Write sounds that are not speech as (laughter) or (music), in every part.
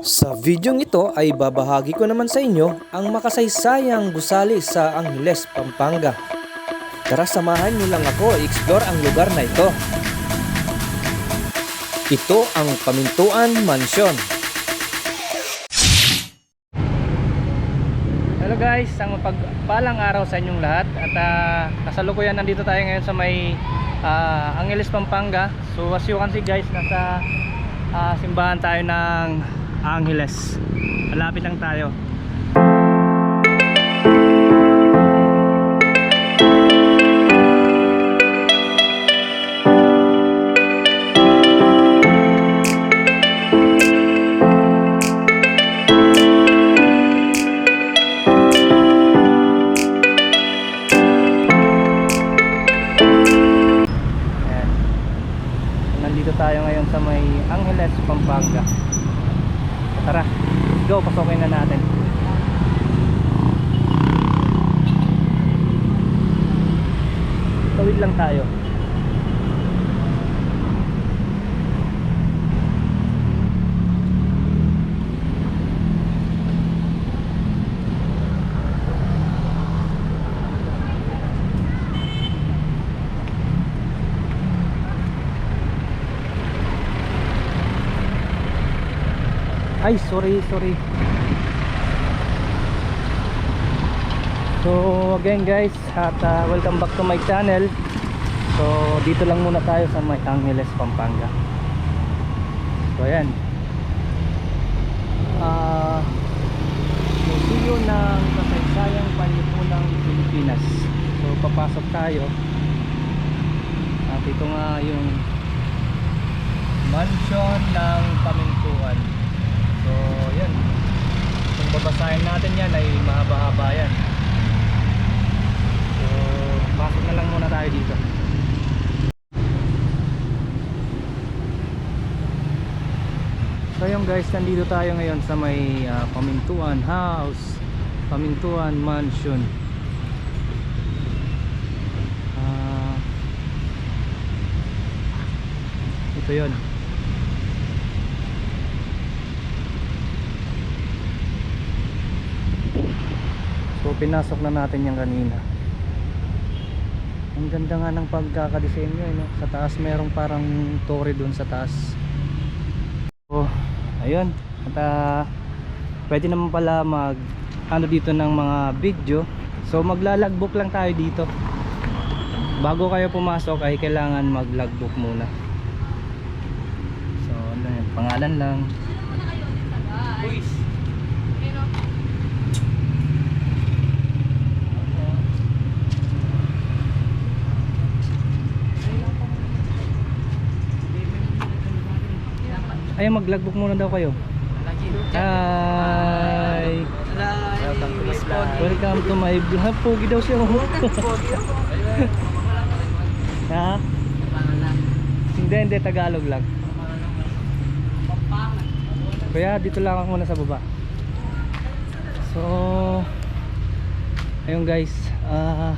Sa videong ito ay babahagi ko naman sa inyo ang makasaysayang gusali sa Angeles, Pampanga. Tara samahan niyo lang ako i-explore ang lugar na ito. Ito ang Pamintuan Mansion. Hello guys, ang pagpalang araw sa inyong lahat at uh, kasalukuyan nandito tayo ngayon sa may ah, Angeles, Pampanga. So as you can see guys, nasa ah, simbahan tayo ng Angeles. Malapit lang tayo. Tayo. Ay, sorry, sorry. So, again guys, at uh, welcome back to my channel. So, dito lang muna tayo sa may Angeles, Pampanga. So, ayan. Ah, museo ng kasaysayang panlipunang Pilipinas. So, papasok tayo. At ito nga yung mansion ng Pamintuan. So, yan. Kung babasahin natin yan ay mahaba-haba yan. So, pasok na lang muna tayo dito. So yun guys, nandito tayo ngayon sa may ah, Pamintuan House, Pamintuan Mansion. Ah, ito yun. So pinasok na natin yan kanina. Ang ganda nga ng pagkakadesenyo eh, no? Sa taas merong parang torre dun sa taas. Ayun. At ah, pwede naman pala mag ano dito ng mga video. So maglalagbook lang tayo dito. Bago kayo pumasok ay kailangan maglogbook muna. So ano yun, pangalan lang. Ay maglogbook muna daw kayo. Hi. Welcome to my vlog. Vlog. Pogi daw siya. (laughs) ha? Hindi, hindi. Tagalog lang. Kaya dito lang ako muna sa baba. So, ayun guys. Ah,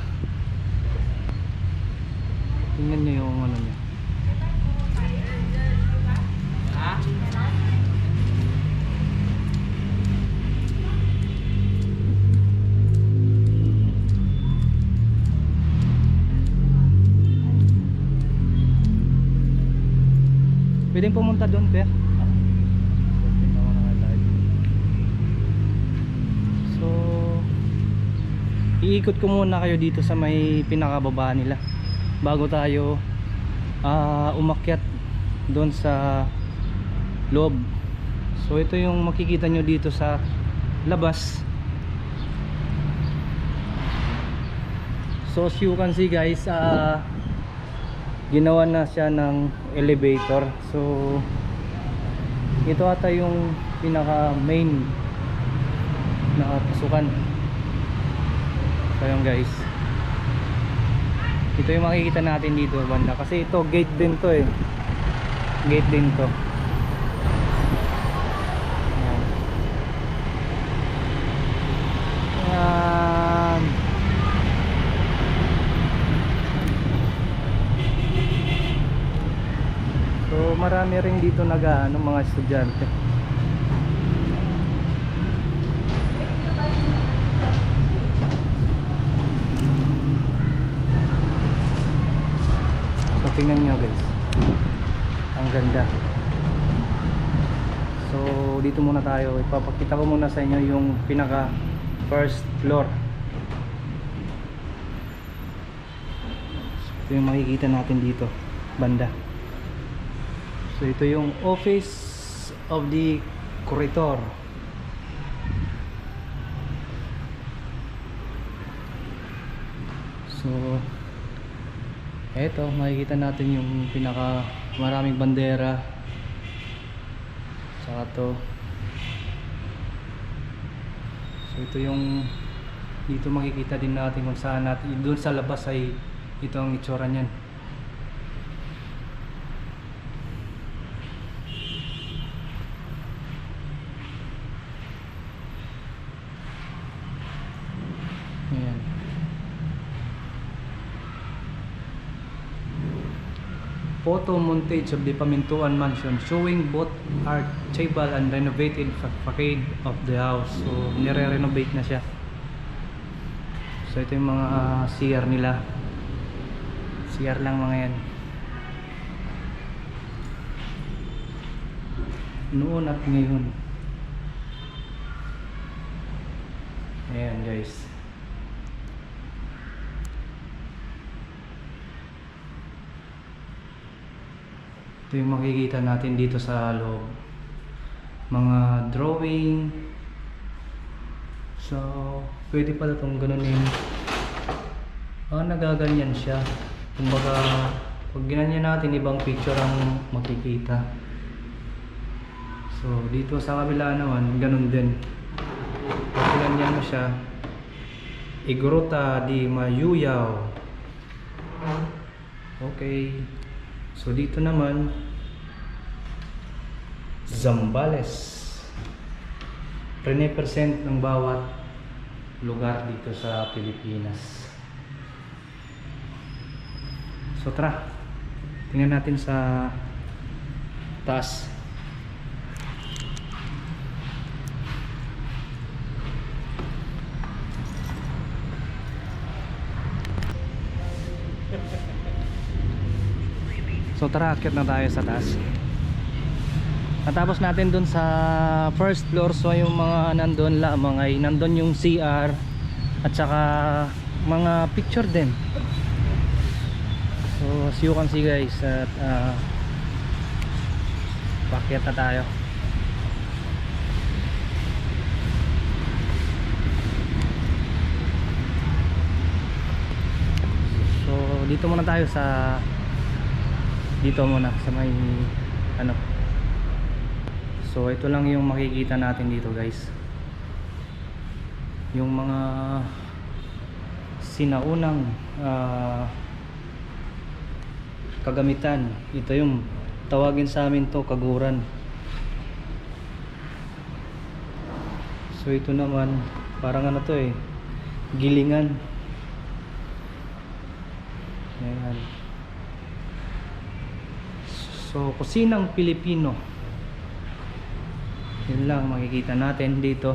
tingnan nyo yung ano niya. Pwedeng pumunta doon, Per. So, iikot ko muna kayo dito sa may pinakababa nila bago tayo ah, umakyat doon sa loob. So, ito yung makikita nyo dito sa labas. So, as you can see guys, ah, ginawa na siya ng elevator. So ito ata yung pinaka main na pasukan so yun guys. Ito yung makikita natin dito banda. Kasi ito gate din to eh. Gate din to marami rin dito nag-ano mga estudyante. So tingnan nyo guys. Ang ganda. So dito muna tayo. Ipapakita ko muna sa inyo yung pinaka first floor. Ito yung makikita natin dito banda. So ito yung office of the curator. So eto makikita natin yung pinaka maraming bandera. Saka to. So ito yung dito makikita din natin kung saan natin doon sa labas ay ito ang itsura niyan. Ayan. Photo montage of the Pamintuan Mansion showing both archival and renovated fa- facade of the house. So, nire-renovate na siya. So, ito yung mga ah, CR nila. CR lang mga yan. Noon at ngayon. Ayan guys. Ito yung makikita natin dito sa loob. Mga drawing. So, pwede pala itong ganunin. Ah, nagaganyan siya. Kumbaga, pag ginanyan natin, ibang picture ang makikita. So, dito sa kabila naman, ganun din. Pag ginanyan mo siya, Igorota di Mayuyaw. Okay. So dito naman Zambales. 20% ng bawat lugar dito sa Pilipinas. So tara. Tingnan natin sa taas. So tara, akyat na tayo sa taas. Natapos natin dun sa first floor so yung mga nandun lamang ay nandun yung CR at saka mga picture din. So as you can see guys at uh, pakyat na tayo. So dito muna tayo sa dito muna sa may ano. So ito lang yung makikita natin dito guys. Yung mga sinaunang ah, kagamitan. Ito yung tawagin sa amin to kaguran. So ito naman parang ano to eh gilingan. Ayan So, kusinang Pilipino. Yun lang makikita natin dito.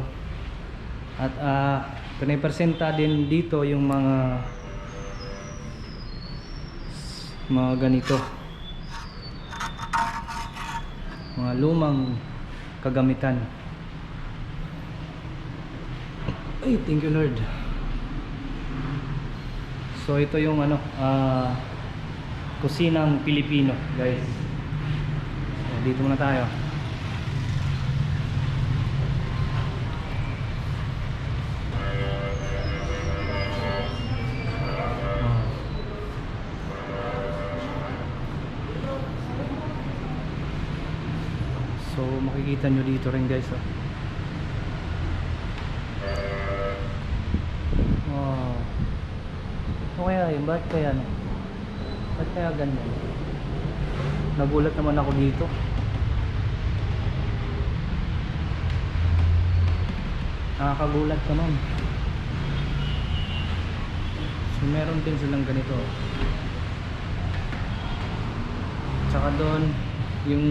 At ah, pinipresenta din dito yung mga mga ganito. Mga lumang kagamitan. Ay, thank you Lord. So, ito yung ano, ah kusinang Pilipino, guys. Dito muna tayo. So makikita nyo dito rin guys oh. Wow. Ano kaya yun? Bakit kaya no? Bakit kaya ganyan? Nagulat naman ako dito. Nakakagulat naman. So meron din silang ganito. Tsaka doon yung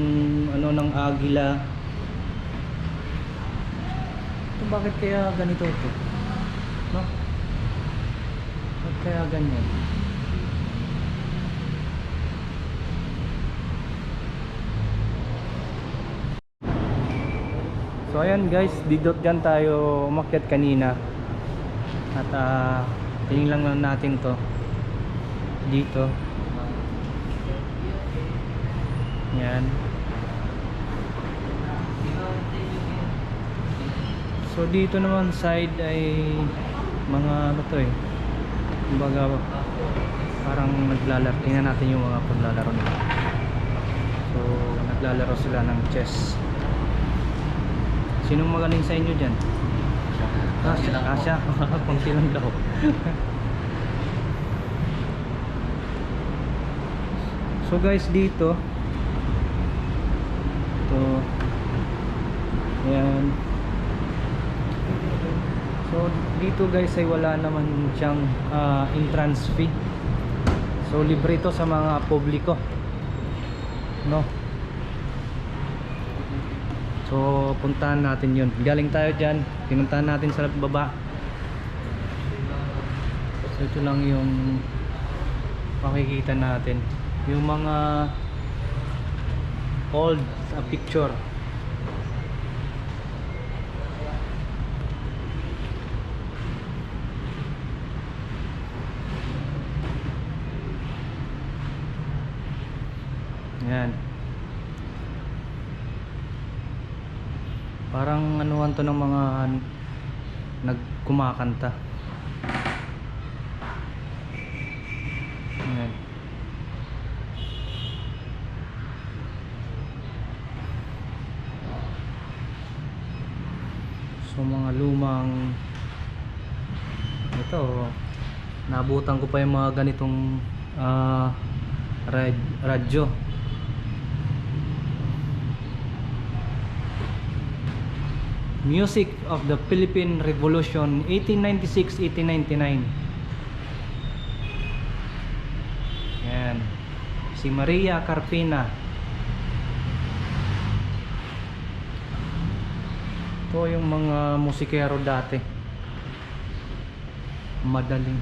ano ng agila. Ito bakit kaya ganito to? No? Bakit kaya ganyan? So ayan guys, dito dyan tayo umakyat kanina. At tingnan lang natin to. Dito. Yan. So dito naman side ay mga ano to eh. Kumbaga parang naglalaro. Tingnan natin yung mga paglalaro nila. So naglalaro sila ng chess. Sinong magaling sa inyo dyan? Po. Asya. Konti lang daw. so guys dito to yan so dito guys ay wala naman siyang ah, entrance fee so libre ito sa mga publiko no So puntahan natin yun. Galing tayo dyan. Pinuntahan natin sa baba. So ito lang yung Makikita natin. Yung mga Old uh, picture. Yan Parang anuhan to ng mga nagkumakanta. Ayan. So mga lumang ito nabutan ko pa yung mga ganitong rad- radyo Music of the Philippine Revolution 1896-1899 Yan. Si Maria Carpina Ito yung mga musikero dati. Madaling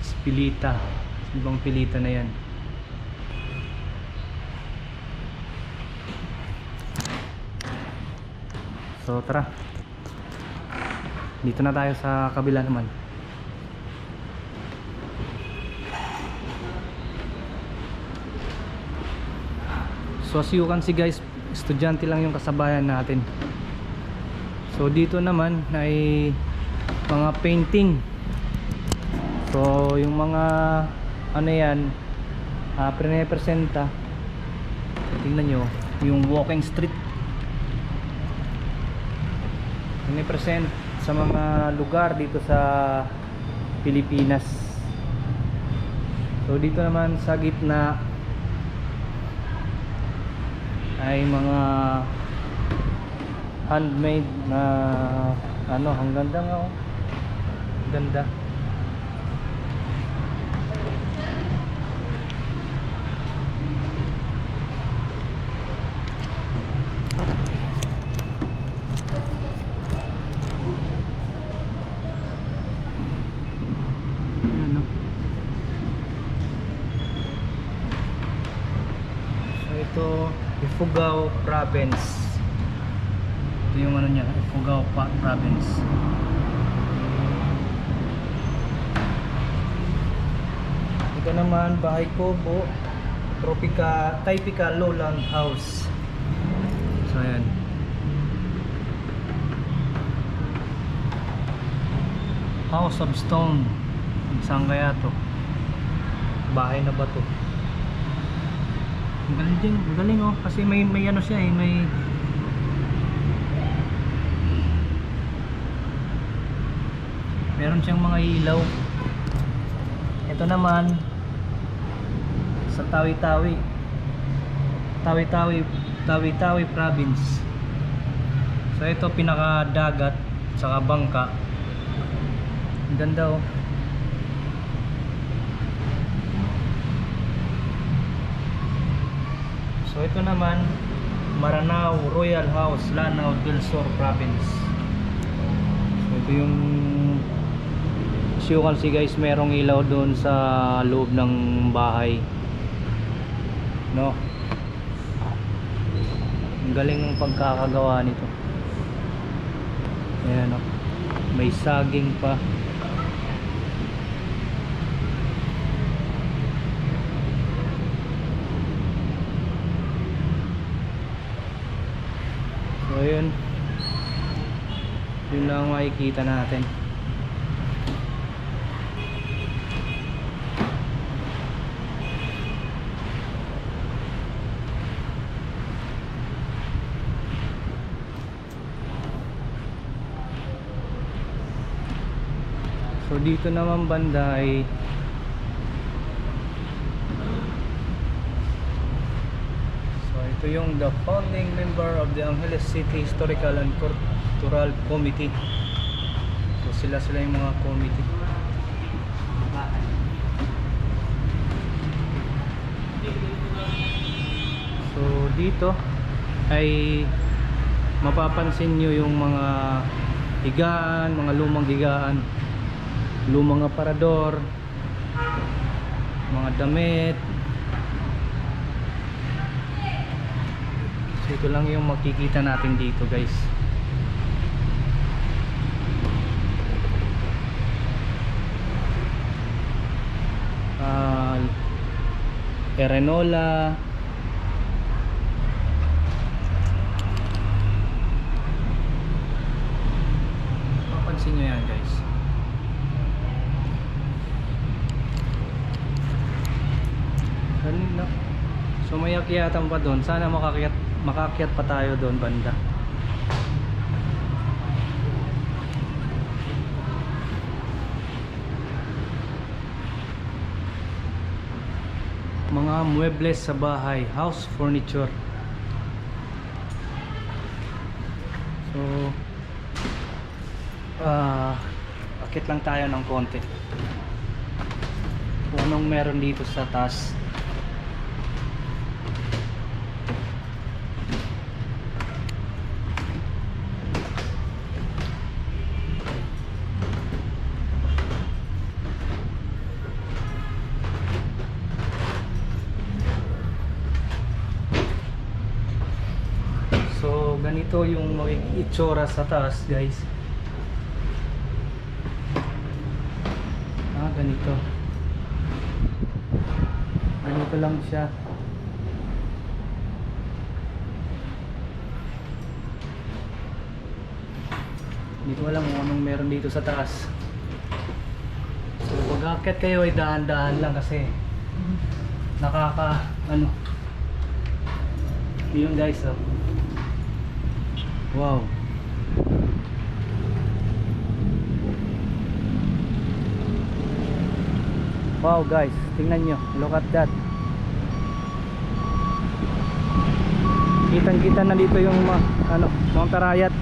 Spilita. Ibang pilita na yan So tara. Dito na tayo sa kabila naman. So as you can see guys, estudyante lang yung kasabayan natin. So dito naman ay mga painting. So yung mga ano yan, uh, presenta tingnan nyo yung walking street present sa mga lugar dito sa Pilipinas. So dito naman sa gitna ay mga handmade na ano ang ganda nga oh. Ganda So ito, Ifugao Province. Ito yung ano niya, Ifugao Province. Ito naman, Bahay Kobo, Tropica, Typical Lowland House. So ayan. House of Stone. Saan kaya to? Bahay na ba to? Galing din, galing oh. Kasi may, may ano siya eh, may... Meron siyang mga ilaw. Ito naman, sa Tawi-Tawi. Tawi-Tawi, Tawi-Tawi Province. So ito pinaka-dagat, saka bangka. Ang ganda oh. So ito naman Maranao Royal House, Lanao del Sur Province. So ito yung as you can see guys, merong ilaw doon sa loob ng bahay. No. Ang galing ng pagkakagawa nito. Ayan o. May saging pa. So ayun. Yun lang ang makikita natin. So dito naman banda ay So ito yung the founding member of the Angeles City Historical and Cultural Committee. So sila sila yung mga committee. So dito ay mapapansin nyo yung mga higaan, mga lumang higaan, lumang aparador, mga damit. So ito lang yung makikita natin dito guys. Ah, Erenola, Mapansin nyo yan guys. Ganun na. So may akyatan pa doon. Sana makakyat, makakyat pa tayo doon banda. Mga muebles sa bahay, house furniture. So ah akit lang tayo ng konti kung anong meron dito sa taas ganito yung itsura sa taas guys Ah, ganito. Ganito lang siya. Hindi ko alam kung anong meron dito sa taas. So, pag aakyat kayo ay dahan-dahan lang kasi nakaka, ano, yun guys, oh. Wow. Wow guys, tingnan nyo. Look at that. Kitang kita na dito yung mga, ano, Mount Arayat.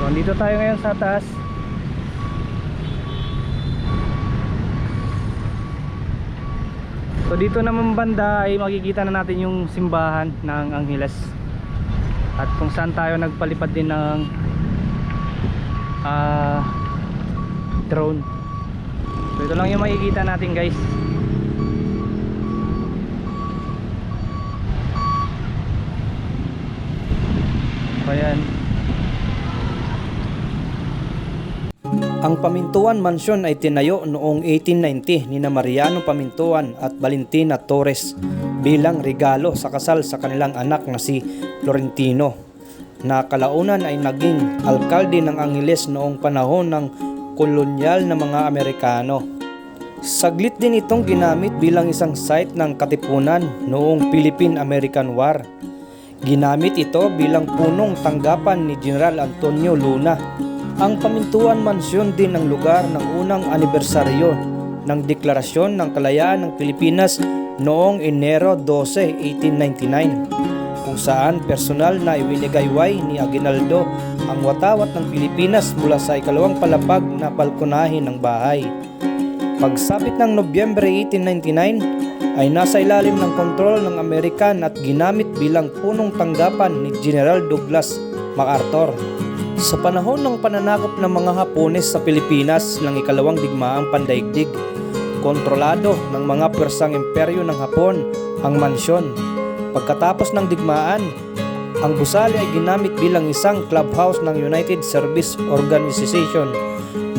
So, dito tayo ngayon sa taas. So, dito naman banda ay makikita na natin yung simbahan ng Angeles. At kung saan tayo nagpalipad din ng ah drone. So ito lang yung makikita natin guys. So ayan. Ang Pamintuan Mansion ay tinayo noong 1890 ni na Mariano Pamintuan at Valentina Torres bilang regalo sa kasal sa kanilang anak na si Florentino na kalaunan ay naging alkalde ng Angeles noong panahon ng kolonyal na mga Amerikano. Saglit din itong ginamit bilang isang site ng katipunan noong Philippine-American War. Ginamit ito bilang punong tanggapan ni General Antonio Luna. Ang Pamintuan Mansion din ang lugar ng unang anibersaryo ng Deklarasyon ng Kalayaan ng Pilipinas noong Enero 12, 1899 kung saan personal na iwinigayway ni Aguinaldo ang watawat ng Pilipinas mula sa ikalawang palapag na balkonahin ng bahay. Pagsapit ng Nobyembre 1899 ay nasa ilalim ng kontrol ng Amerikan at ginamit bilang punong tanggapan ni General Douglas MacArthur. Sa panahon ng pananakop ng mga Hapones sa Pilipinas ng ikalawang digmaang pandaigdig, kontrolado ng mga pwersang imperyo ng Hapon ang mansyon. Pagkatapos ng digmaan, Ang gusali ay ginamit bilang isang clubhouse ng United Service Organization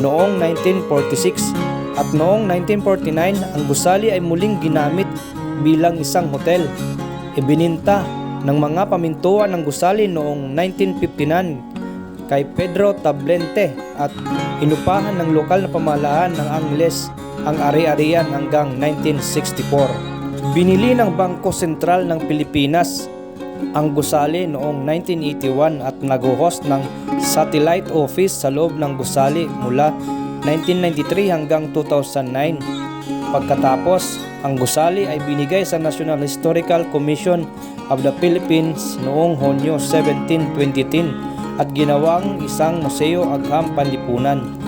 noong 1946 at noong 1949 ang gusali ay muling ginamit bilang isang hotel. Ibininta ng mga pamintuan ng gusali noong 1959 kay Pedro Tablente at inupahan ng lokal na pamahalaan ng Angles ang ari-arian hanggang 1964. Binili ng Bangko Sentral ng Pilipinas ang gusali noong 1981 at nag-host ng satellite office sa loob ng gusali mula 1993 hanggang 2009. Pagkatapos, ang gusali ay binigay sa National Historical Commission of the Philippines noong Hunyo 17, 2010 at ginawang isang museo agham panlipunan.